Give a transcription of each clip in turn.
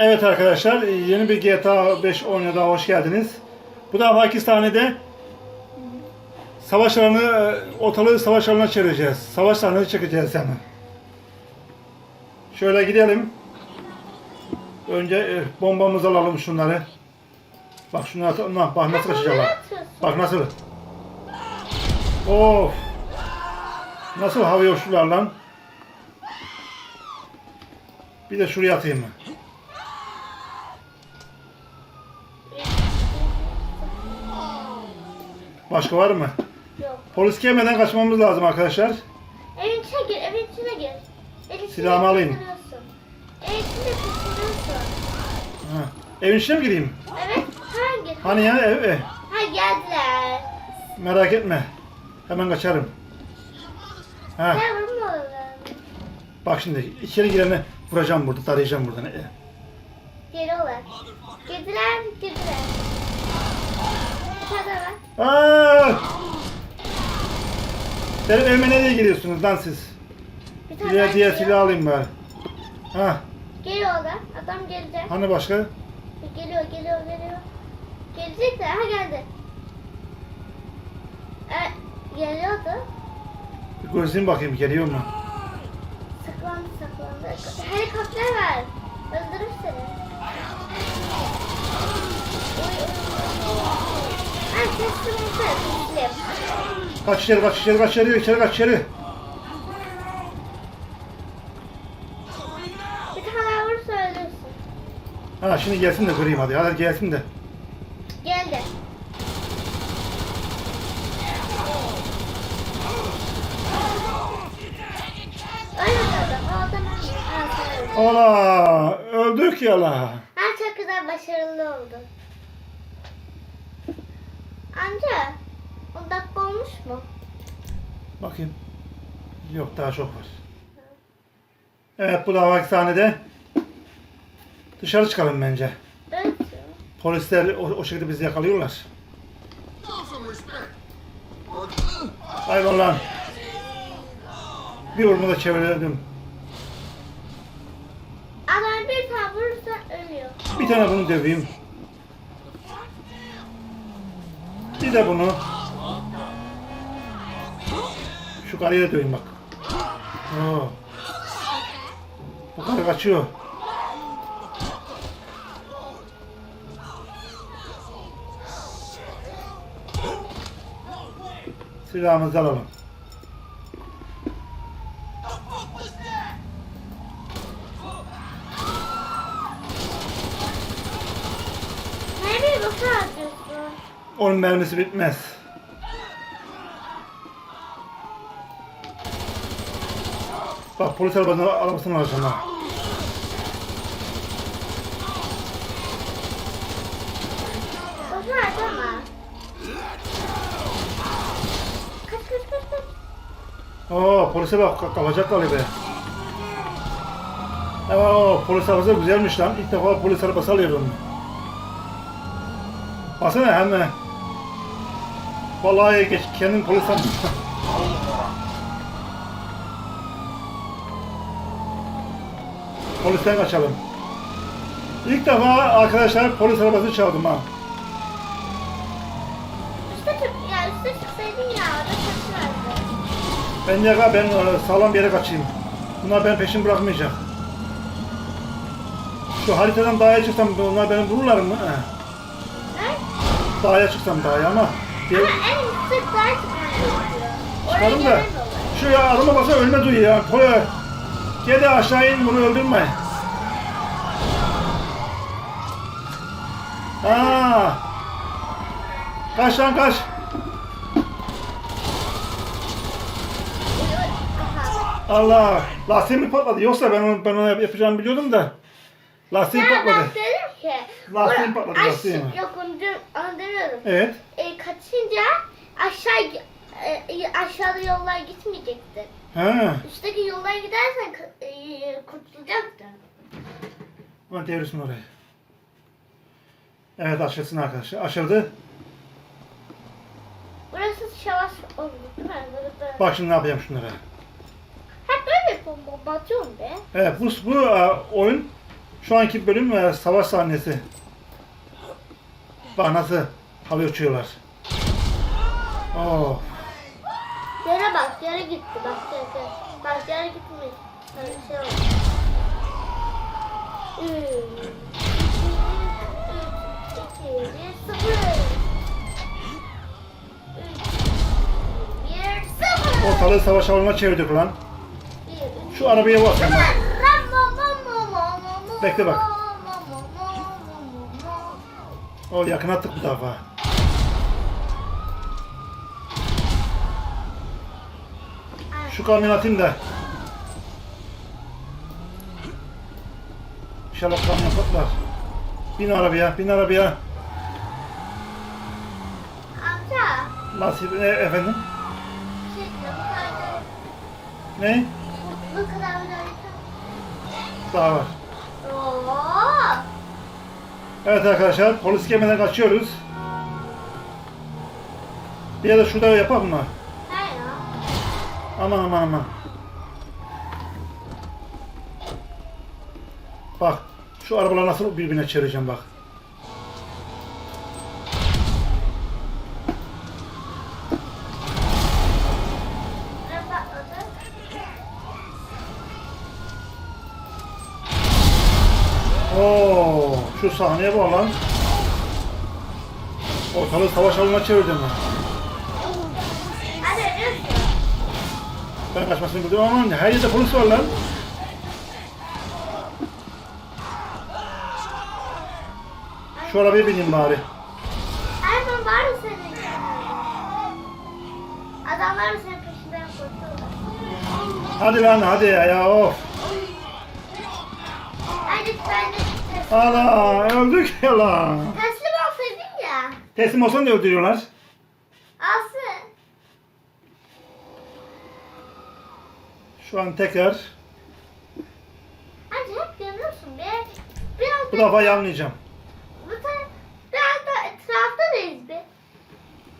Evet arkadaşlar yeni bir GTA 5 oyuna daha hoş geldiniz. Bu da Pakistan'da savaş alanı, e, ortalığı savaş alanına çevireceğiz. Savaş alanını çekeceğiz yani. Şöyle gidelim. Önce e, bombamızı alalım şunları. Bak şunları nah, bak nasıl kaçacaklar. Bak nasıl. Of. Nasıl havaya uçtular lan. Bir de şuraya atayım mı? Başka var mı? Yok. Polis gelmeden kaçmamız lazım arkadaşlar. Evin içine gir, evin içine gir. Evin içine Silahımı alayım. Evin içinde kıstırıyorsun. Ha. Evin içine mi gireyim? Evet, hangi? Hani ya ev, ev. Ha geldiler. Merak etme. Hemen kaçarım. Ha. Sen vurma Bak şimdi içeri gireni vuracağım burada, tarayacağım buradan. E, Geliyorlar. Girdiler, girdiler. Tane var. Aa! Benim evime nereye geliyorsunuz lan siz? Bir tane Diğer, geliyor. silah alayım bari. Ha, Geliyorlar. Adam gelecek. hani başka? Geliyor, geliyor, geliyor. Gelecekler. Ha geldi. Evet, geliyordu. Bir gözleyeyim bakayım geliyor mu? Saklandı, saklandı. Helikopter var. Öldürür seni. Oy, oy, oy. Kaç içeri, kaç içeri, kaç içeri, içeri kaç içeri. Bir tane vurursa ölürsün. Ha şimdi gelsin de göreyim hadi. Hadi gelsin de. Geldi. Ola öldük ya la. Ha çok güzel başarılı oldu. Amca 10 dakika olmuş mu? Bakayım. Yok daha çok var. Evet bu da hapishanede. Dışarı çıkalım bence. Evet. Polisler o, o şekilde bizi yakalıyorlar. Hayvan lan. Bir vurma da çevirdim. Adam bir tane vurursa ölüyor. Bir tane bunu döveyim. Bir de bunu. Şu karıya döveyim bak. Oo. Bu karı kaçıyor. Silahımızı alalım. Nereye bakar? Onun mermisi bitmez. Bak polis arabasını, arabasını alacağım ha. Oo polise bak ka- kalacak galiba. Evet o polis arabası güzelmiş lan. İlk defa polis arabası alıyorum. Baksana hemen. Vallahi geç polis arabası. Polisten kaçalım. İlk defa arkadaşlar polis arabası çaldım ha. Üste çık. Ya üste çıksaydın ya. Orada kaçlardı. Ben e, sağlam bir yere kaçayım. Bunlar ben peşin bırakmayacak. Şu haritadan dağa çıksam onlar beni vururlar mı? He. Ne? Dağa çıksam dağa ama. Diye, Ama en çıkarım da. Şu ya adama basa ölme duyuyor ya. Pole. Gel de aşağı in bunu öldürme. Aa. Kaç lan kaç. Allah. Lastiğim mi patladı? Yoksa ben onu, ben onu yapacağımı biliyordum da. Lastiğim Ya ben patladı. dedim ki. Lastiğim patladı, lastiğim. Yok onu, onu. Evet. E, kaçınca aşağı e, aşağıda yollar gitmeyecekti. He. Üstteki yollara gidersen k- e, kurtulacaktın. Ben devrisin orayı. Evet açılsın arkadaşlar. Açıldı. Burası şavaş oldu değil mi? Burada. Bak şimdi ne yapacağım şunlara. Hep böyle bomba bomba atıyorum be. Evet bu, bu e, oyun Şu anki bölüm e, savaş sahnesi. Bak nasıl havaya uçuyorlar. Oh. Yere bak, yere gitti. Bak, yere. Bak, yere gitmiş. Böyle şey oldu. Üç, iki, bir, sıfır. Ortalığı savaş alanına çevirdik lan. Şu arabaya bak bak. Bekle bak. O yakın attık bu defa. Şu kamyon atayım da. İnşallah kamyon patlar. Bin arabaya, bin arabaya. Amca, Nasip e, efendim? şey Ne? bu kadar Daha var. Oo. Evet arkadaşlar polis gemiden kaçıyoruz. Bir ya da şurada yapalım mı? Aman aman aman. Bak şu arabalar nasıl birbirine çevireceğim bak. Oo, şu sahneye bak lan. Ortalığı savaş alanına çevirdim ben. Ben kaçmasını biliyorum ama her yerde polis var lan. Şu arabaya bineyim bari. Erman var mı senin? Adamlar mı senin peşinden koşuyorlar? Hadi lan hadi ya, ya of. Hadi sen de Ana öldük ya lan. teslim olsaydın ya. Teslim olsan da öldürüyorlar. Şu an tekrar Hadi hep yanıyorsun be. Biraz bu da, defa yanmayacağım. bu taraf, biraz da etraftadayız be.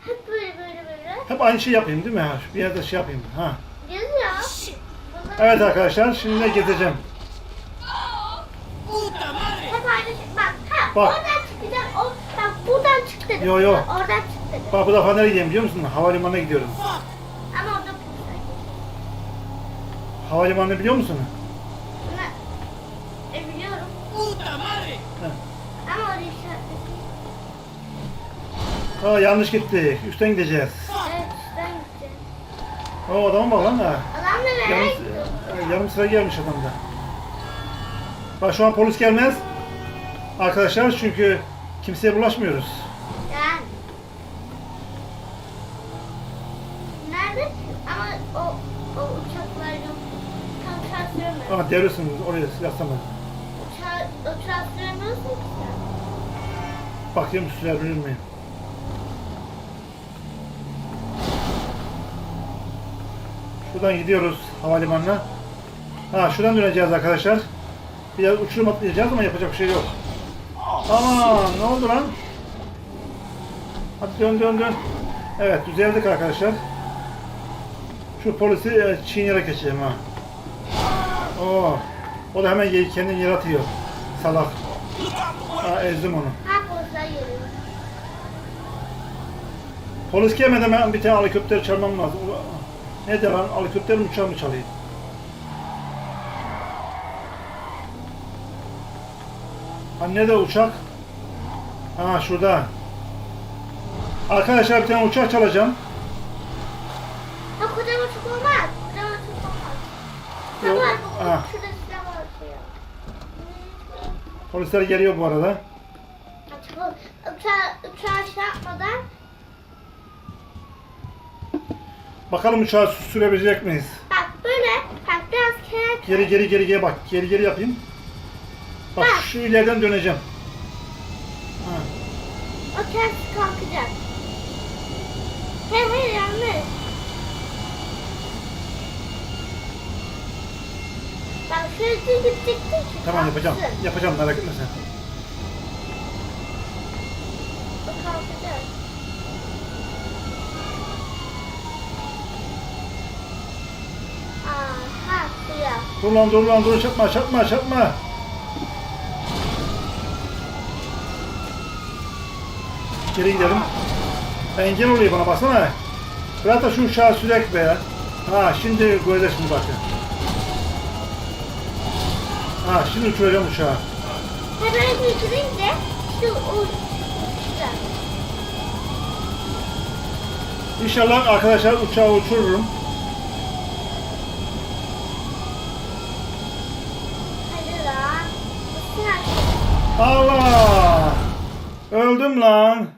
Hep böyle böyle böyle. Hep aynı şey yapayım değil mi? Ha, bir yerde şey yapayım. Ha. Bunlar Evet arkadaşlar şimdi de gezeceğim. hep aynı şey. Bak, ha, Bak. oradan çıkacak. O, bak buradan çık dedim. Yo, yo. Oradan çık dedim. Bak bu defa nereye gideyim biliyor musun? Havalimanına gidiyorum. Ama orada polisler. Havalimanını biliyor musun? Buna, e biliyorum. Heh. Ama orada işaretledim. Aa yanlış gitti. Üstten gideceğiz. Evet, üstten gideceğim. O adama bak lan ha. Adam da gidiyor? e, yarım sıra gelmiş adam da. Bak şu an polis gelmez. Arkadaşlar çünkü kimseye bulaşmıyoruz. Yani. Nerede? Ama o, o uçaklar yok. Tam uçağı devriyorsun oraya yaslama. Uçağı, uçağı süremiyorsun ki sen. Bakayım sürebilir miyim? Şuradan gidiyoruz havalimanına. Ha şuradan döneceğiz arkadaşlar. Biraz uçurum atlayacağız ama yapacak bir şey yok. Aman ne oldu lan? Hadi dön dön dön. Evet düzeldik arkadaşlar. Şu polisi e, çiğneyerek geçeceğim ha. Oo. O da hemen kendini yere atıyor. Salak. Ha, ezdim onu. Polis gelmeden ben bir tane helikopter çalmam lazım. Ne de lan helikopter uçağı mı çalayım? Ha nerede uçak? Ha şurada. Arkadaşlar bir tane uçak çalacağım. Ha kocaman uçak olmaz. Kocaman uçak olmaz. Var. Yok. Polisler geliyor bu arada. Uçağı, uçağı şey yapmadan Bakalım uçağı sü- sürebilecek miyiz? bak böyle bak biraz kenar Geri geri geri geri bak. Geri geri yapayım. Bak Bak. şu ileriden döneceğim. Ha. O ters kalkacak. Hayır hayır üstü. Tamam yapacağım. Kalksın. Yapacağım merak etme sen. Bu kalkacak. Dur lan dur lan dur çarpma çarpma çarpma. Geri gidelim. Engel oluyor bana baksana. Bırak da şu uçağı sürek be. Ha şimdi gözleşme bakın. Ha şimdi uçuracağım uçağı. Böyle götürünce işte o işte. İnşallah arkadaşlar uçağı uçururum. Hadi lan. Allah! Öldüm lan.